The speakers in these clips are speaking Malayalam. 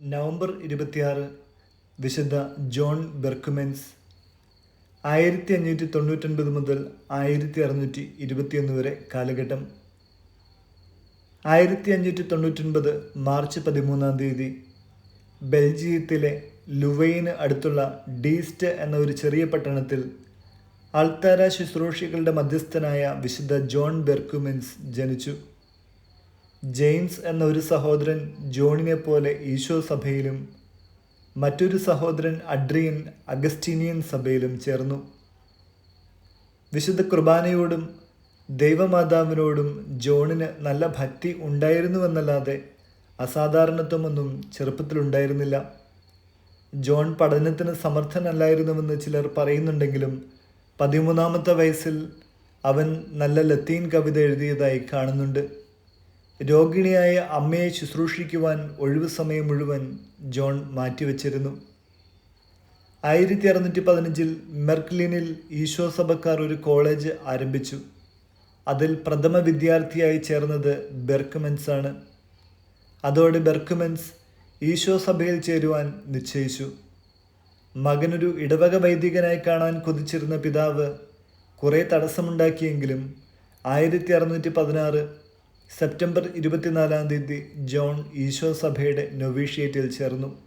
നവംബർ ഇരുപത്തിയാറ് വിശുദ്ധ ജോൺ ബെർക്കുമെൻസ് ആയിരത്തി അഞ്ഞൂറ്റി തൊണ്ണൂറ്റൊൻപത് മുതൽ ആയിരത്തി അറുന്നൂറ്റി ഇരുപത്തിയൊന്ന് വരെ കാലഘട്ടം. ആയിരത്തി അഞ്ഞൂറ്റി തൊണ്ണൂറ്റൊൻപത് മാർച്ച് പതിമൂന്നാം തീയതി ബെൽജിയത്തിലെ ലുവൈന് അടുത്തുള്ള ഡീസ്റ്റ് എന്ന ഒരു ചെറിയ പട്ടണത്തിൽ ആൾത്താര ശുശ്രൂഷികളുടെ മധ്യസ്ഥനായ വിശുദ്ധ ജോൺ ബെർക്കുമെൻസ് ജനിച്ചു. ജെയിംസ് എന്ന ഒരു സഹോദരൻ ജോണിനെ പോലെ ഈശോ സഭയിലും മറ്റൊരു സഹോദരൻ അഡ്രിയൻ അഗസ്റ്റീനിയൻ സഭയിലും ചേർന്നു. വിശുദ്ധ കുർബാനയോടും ദൈവമാതാവിനോടും ജോണിന് നല്ല ഭക്തി ഉണ്ടായിരുന്നുവെന്നല്ലാതെ അസാധാരണത്വമൊന്നും ചെറുപ്പത്തിലുണ്ടായിരുന്നില്ല ജോൺ പഠനത്തിന് സമർത്ഥനല്ലായിരുന്നുവെന്ന് ചിലർ പറയുന്നുണ്ടെങ്കിലും പതിമൂന്നാമത്തെ വയസ്സിൽ അവൻ നല്ല ലത്തീൻ കവിത എഴുതിയതായി കാണുന്നുണ്ട്. രോഗിണിയായ അമ്മയെ ശുശ്രൂഷിക്കുവാൻ ഒഴിവ് സമയം മുഴുവൻ ജോൺ മാറ്റിവെച്ചിരുന്നു. ആയിരത്തി അറുന്നൂറ്റി പതിനഞ്ചിൽ മെർക്ലിനിൽ ഈശോ സഭക്കാർ ഒരു കോളേജ് ആരംഭിച്ചു. അതിൽ പ്രഥമ വിദ്യാർത്ഥിയായി ചേർന്നത് ബെർക്കുമെൻസ് ആണ്. അതോടെ ബെർക്കുമെൻസ് ഈശോ സഭയിൽ ചേരുവാൻ നിശ്ചയിച്ചു. മകനൊരു ഇടവക വൈദികനായി കാണാൻ കൊതിച്ചിരുന്ന പിതാവ് കുറേ തടസ്സമുണ്ടാക്കിയെങ്കിലും ആയിരത്തി അറുന്നൂറ്റി പതിനാറ് സെപ്റ്റംബർ ഇരുപത്തിനാലാം തീയതി ജോൺ ഈശോ സഭയുടെ നൊവീഷ്യേറ്റിൽ ചേർന്നു.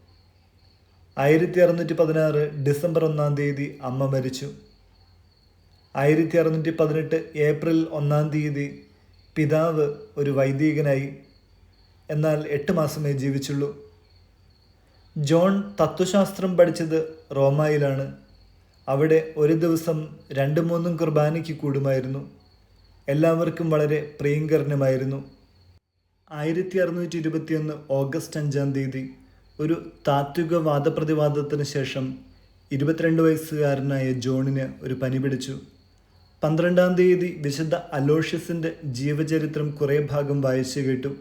ആയിരത്തി അറുന്നൂറ്റി പതിനാറ് ഡിസംബർ ഒന്നാം തീയതി അമ്മ മരിച്ചു. ആയിരത്തി അറുന്നൂറ്റി പതിനെട്ട് ഏപ്രിൽ ഒന്നാം തീയതി പിതാവ് ഒരു വൈദികനായി. എന്നാൽ എട്ട് മാസമേ ജീവിച്ചുള്ളൂ. ജോൺ തത്വശാസ്ത്രം പഠിച്ചത് റോമായിലാണ്. അവിടെ ഒരു ദിവസം രണ്ട് മൂന്നും കുർബാനയ്ക്ക് കൂടുമായിരുന്നു. എല്ലാവർക്കും വളരെ പ്രിയങ്കരനുമായിരുന്നു. ആയിരത്തി അറുന്നൂറ്റി ഇരുപത്തിയൊന്ന് ഓഗസ്റ്റ് അഞ്ചാം തീയതി ഒരു താത്വിക വാദപ്രതിവാദത്തിന് ശേഷം ഇരുപത്തിരണ്ട് വയസ്സുകാരനായ ജോണിന് ഒരു പനി പിടിച്ചു. പന്ത്രണ്ടാം തീയതി വിശുദ്ധ അലോഷ്യസിന്റെ ജീവചരിത്രം കുറേ ഭാഗം വായിച്ചു കേട്ടു.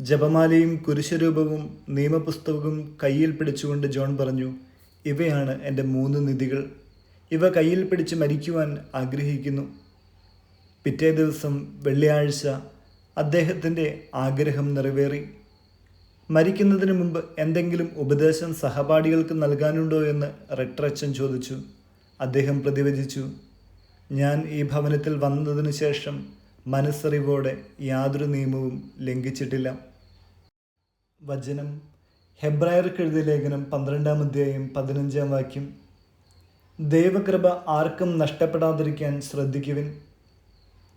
ജപമാലയും കുരിശരൂപവും നിയമപുസ്തകവും കയ്യിൽ പിടിച്ചുകൊണ്ട് ജോൺ പറഞ്ഞു ഇവയാണ് എന്റെ മൂന്ന് നിധികൾ. ഇവ കയ്യിൽ പിടിച്ച് മരിക്കുവാൻ ആഗ്രഹിക്കുന്നു. പിറ്റേ ദിവസം വെള്ളിയാഴ്ച അദ്ദേഹത്തിന്റെ ആഗ്രഹം നിറവേറി. മരിക്കുന്നതിന് മുമ്പ് എന്തെങ്കിലും ഉപദേശം സഹപാഠികൾക്ക് നൽകാനുണ്ടോ എന്ന് റെക്ടറച്ചൻ ചോദിച്ചു. അദ്ദേഹം പ്രതിവചിച്ചു. ഞാൻ ഈ ഭവനത്തിൽ വന്നതിന് ശേഷം മനസ്സറിവോടെ യാതൊരു നിയമവും ലംഘിച്ചിട്ടില്ല. വചനം. ഹെബ്രായർക്ക് എഴുതിയ ലേഖനം പന്ത്രണ്ടാം അധ്യായം പതിനഞ്ചാം വാക്യം. ദൈവകൃപ ആർക്കും നഷ്ടപ്പെടാതിരിക്കാൻ ശ്രദ്ധിക്കുവിൻ.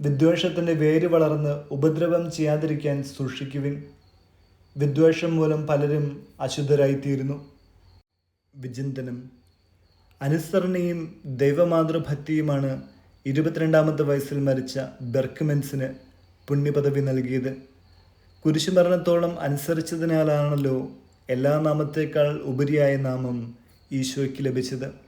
വിദ്വേഷത്തിന്റെ വേര് വളർന്ന് ഉപദ്രവം ചെയ്യാതിരിക്കാൻ സൂക്ഷിക്കുവിൻ. വിദ്വേഷം മൂലം പലരും അശുദ്ധരായിത്തീരുന്നു. വിചിന്തനം. അനുസരണയും ദൈവമാതൃഭക്തിയുമാണ് ഇരുപത്തിരണ്ടാമത്തെ വയസ്സിൽ മരിച്ച ബെർക്ക്മെൻസിന് പുണ്യപദവി നൽകിയത്. കുരിശുമരണത്തോളം അനുസരിച്ചതിനാലാണല്ലോ എല്ലാ നാമത്തേക്കാൾ ഉപരിയായ നാമം ഈശോയ്ക്ക് ലഭിച്ചത്.